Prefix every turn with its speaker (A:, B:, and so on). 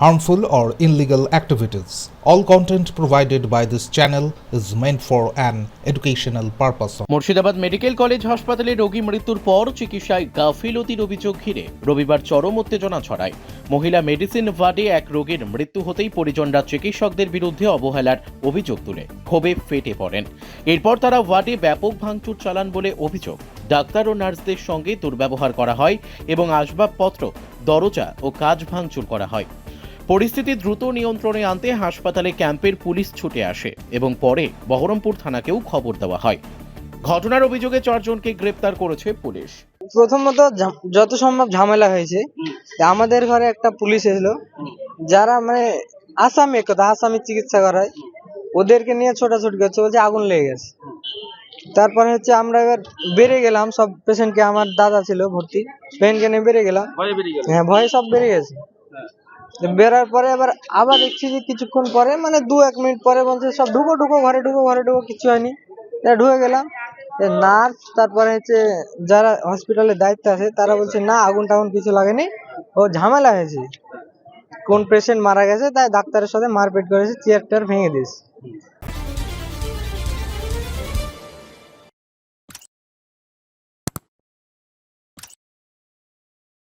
A: harmful, or illegal activities. All content provided by this channel is meant for an educational purpose.
B: Murshidabad medical college হাসপাতালে রোগী মৃত্যুর পর চিকিৎসায় গাফিলতির অভিযোগ ঘিরে। রবিবার চরম উত্তেজনা ছড়ায়। মহিলা মেডিসিন ওয়ার্ডে এক রোগীর মৃত্যু হতেই পরিজনরা চিকিৎসকদের বিরুদ্ধে অবহেলার অভিযোগ তুলে। ক্ষোভে ফেটে পড়েন। এরপর তারা ওয়ার্ডে ব্যাপক ভাঙচুর চালান বলে অভিযোগ। ডাক্তার ও নার্সদের সঙ্গে দুর্ব্যবহার করা হয় এবং আসবাবপত্র দরজা ও কাজ ভাঙচুর করা হয়। পরিস্থিতি দ্রুত নিয়ন্ত্রণে আনতে হাসপাতালে ক্যাম্পের পুলিশ ছুটে আসে এবং পরে বহরমপুর থানাকেও খবর দেওয়া হয়। ঘটনার অভিযোগে চারজনকে গ্রেপ্তার করেছে পুলিশ।
C: প্রথমত যত সম্ভব ঝামেলা হয়েছে। আমাদের ঘরে একটা পুলিশ এলো যারা মানে আসামি কথা আসামি চিকিৎসা করায়। ওদেরকে নিয়ে ছোটাছুটি করছে বলছে আগুন লেগে গেছে। তারপরে হচ্ছে আমরা এবার বেড়ে গেলাম সব পেশেন্টকে আমার দাদা ছিল ভর্তি পেশেন্টকে নিয়ে বেড়ে গেলাম। হ্যাঁ ভয়ে সব বেড়ে গেছে। বেরার পরে এবার আবার দেখছি যে কিছুক্ষণ পরে মানে দু এক মিনিট পরে বলছে, সব ঢুকো ঢুকো, ঘরে ঢুকো ঘরে ঢুকো, কিছু হয়নি। ঢুকে গেলাম। নার্স, তারপরে হচ্ছে যারা হসপিটালে দায়িত্ব আছে, তারা বলছে, না, আগুন টাগুন কিছু লাগেনি। ও ঝামেলা হয়েছে। কোন পেশেন্ট মারা গেছে, তাই ডাক্তারের সাথে মারপিট করেছে চেয়ার টেয়ার ভেঙে দিয়েছে।